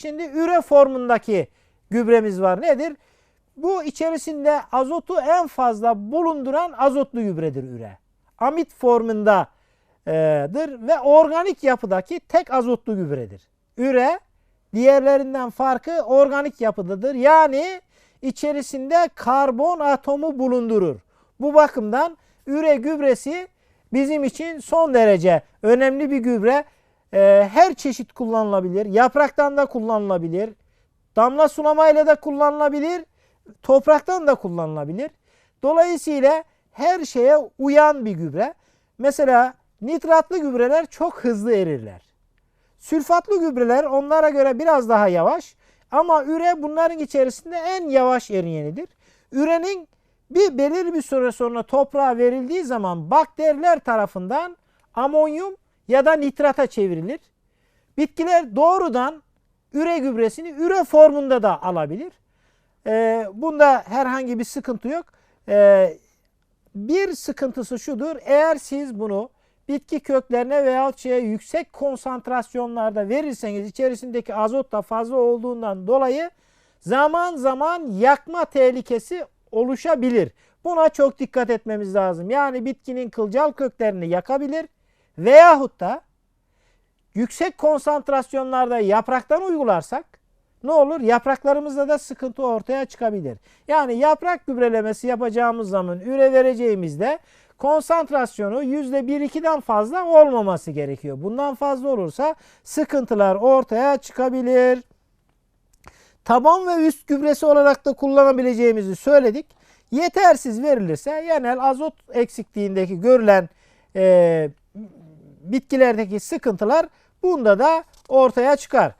Şimdi üre formundaki gübremiz var. Nedir? Bu içerisinde azotu en fazla bulunduran azotlu gübredir üre. Amit formundadır ve organik yapıdaki tek azotlu gübredir. Üre diğerlerinden farkı organik yapıdadır. Yani içerisinde karbon atomu bulundurur. Bu bakımdan üre gübresi bizim için son derece önemli bir gübre. Ee, her çeşit kullanılabilir. Yapraktan da kullanılabilir. Damla sulamayla da kullanılabilir. Topraktan da kullanılabilir. Dolayısıyla her şeye uyan bir gübre. Mesela nitratlı gübreler çok hızlı erirler. Sülfatlı gübreler onlara göre biraz daha yavaş ama üre bunların içerisinde en yavaş eriyenidir. Ürenin bir belirli bir süre sonra toprağa verildiği zaman bakteriler tarafından amonyum ya da nitrata çevrilir. Bitkiler doğrudan üre gübresini üre formunda da alabilir. Ee, bunda herhangi bir sıkıntı yok. Ee, bir sıkıntısı şudur. Eğer siz bunu bitki köklerine veya şeye yüksek konsantrasyonlarda verirseniz içerisindeki azot da fazla olduğundan dolayı zaman zaman yakma tehlikesi oluşabilir. Buna çok dikkat etmemiz lazım. Yani bitkinin kılcal köklerini yakabilir veyahut da yüksek konsantrasyonlarda yapraktan uygularsak ne olur? Yapraklarımızda da sıkıntı ortaya çıkabilir. Yani yaprak gübrelemesi yapacağımız zaman üre vereceğimizde konsantrasyonu %1-2'den fazla olmaması gerekiyor. Bundan fazla olursa sıkıntılar ortaya çıkabilir. Taban ve üst gübresi olarak da kullanabileceğimizi söyledik. Yetersiz verilirse genel azot eksikliğindeki görülen e, bitkilerdeki sıkıntılar bunda da ortaya çıkar.